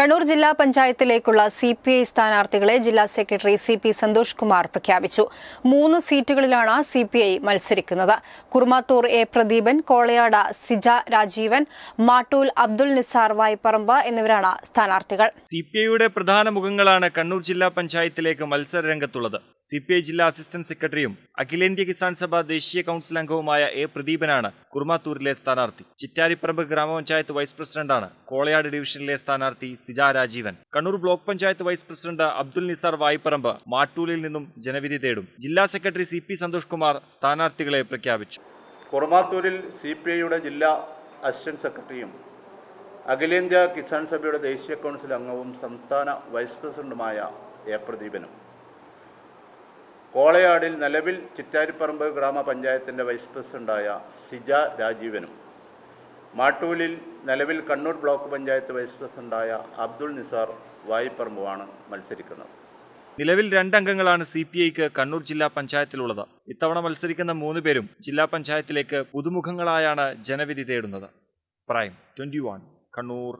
കണ്ണൂർ ജില്ലാ പഞ്ചായത്തിലേക്കുള്ള C P I സ്ഥാനാർത്ഥികളെ ജില്ലാ secretary C P Santhosh Kumar പ്രഖ്യാപിച്ചു. മൂന്ന് സീറ്റുകളിലാണ് സി പി ഐ മത്സരിക്കുന്നത്. കുർമാത്തൂർ എ പ്രദീപൻ കോളയാട സിജ രാജീവൻ മാട്ടൂൽ അബ്ദുൾ നിസാർ വായ്പറമ്പ് എന്നിവരാണ് സ്ഥാനാർത്ഥികൾ. സി പി ഐയുടെ പ്രധാന മുഖങ്ങളാണ് കണ്ണൂർ ജില്ലാ പഞ്ചായത്തിലേക്ക് മത്സര രംഗത്തുള്ളത് സി പി ഐ ജില്ലാ അസിസ്റ്റന്റ് സെക്രട്ടറിയും അഖിലേന്ത്യാ കിസാൻ സഭ ദേശീയ കൌൺസിൽ അംഗവുമായ എ പ്രദീപനാണ് കുർമാത്തൂരിലെ സ്ഥാനാർത്ഥി. ചിറ്റാരിപ്പറമ്പ് ഗ്രാമപഞ്ചായത്ത് വൈസ് പ്രസിഡന്റാണ് കോളയാട് ഡിവിഷനിലെ സ്ഥാനാർത്ഥി Sija Rajeevan Kannur block panchayat vice president Abdul Nisar Vayparamba മാട്ടൂലിൽ നിന്നും ജനവിധി തേടും. ജില്ലാ secretary C P Santhosh Kumar സ്ഥാനാർത്ഥികളെ പ്രഖ്യാപിച്ചു. കുറുമാത്തൂരിൽ സി പി ഐയുടെ ജില്ലാ അസിസ്റ്റന്റ് സെക്രട്ടറിയും അഖിലേന്ത്യാ കിസാൻ സഭയുടെ ദേശീയ കൗൺസിൽ അംഗവും സംസ്ഥാന വൈസ് പ്രസിഡന്റുമായ എ പ്രദീപനും. കോളയാടിൽ നിലവിൽ ചിറ്റാരിപ്പറമ്പ് ഗ്രാമപഞ്ചായത്തിന്റെ വൈസ് പ്രസിഡന്റായ സിജ രാജീവനും. മാട്ടൂലിൽ നിലവിൽ കണ്ണൂർ ബ്ലോക്ക് പഞ്ചായത്ത് വൈസ് പ്രസിഡന്റായ അബ്ദുൾ നിസാർ വായിപ്പറമ്പുമാണ് മത്സരിക്കുന്നത്. നിലവിൽ രണ്ടംഗങ്ങളാണ് സി പി ഐക്ക് കണ്ണൂർ ജില്ലാ പഞ്ചായത്തിലുള്ളത്. ഇത്തവണ മത്സരിക്കുന്ന മൂന്ന് പേരും ജില്ലാ പഞ്ചായത്തിലേക്ക് പുതുമുഖങ്ങളായാണ് ജനവിധി തേടുന്നത്. Prime twenty Kannur.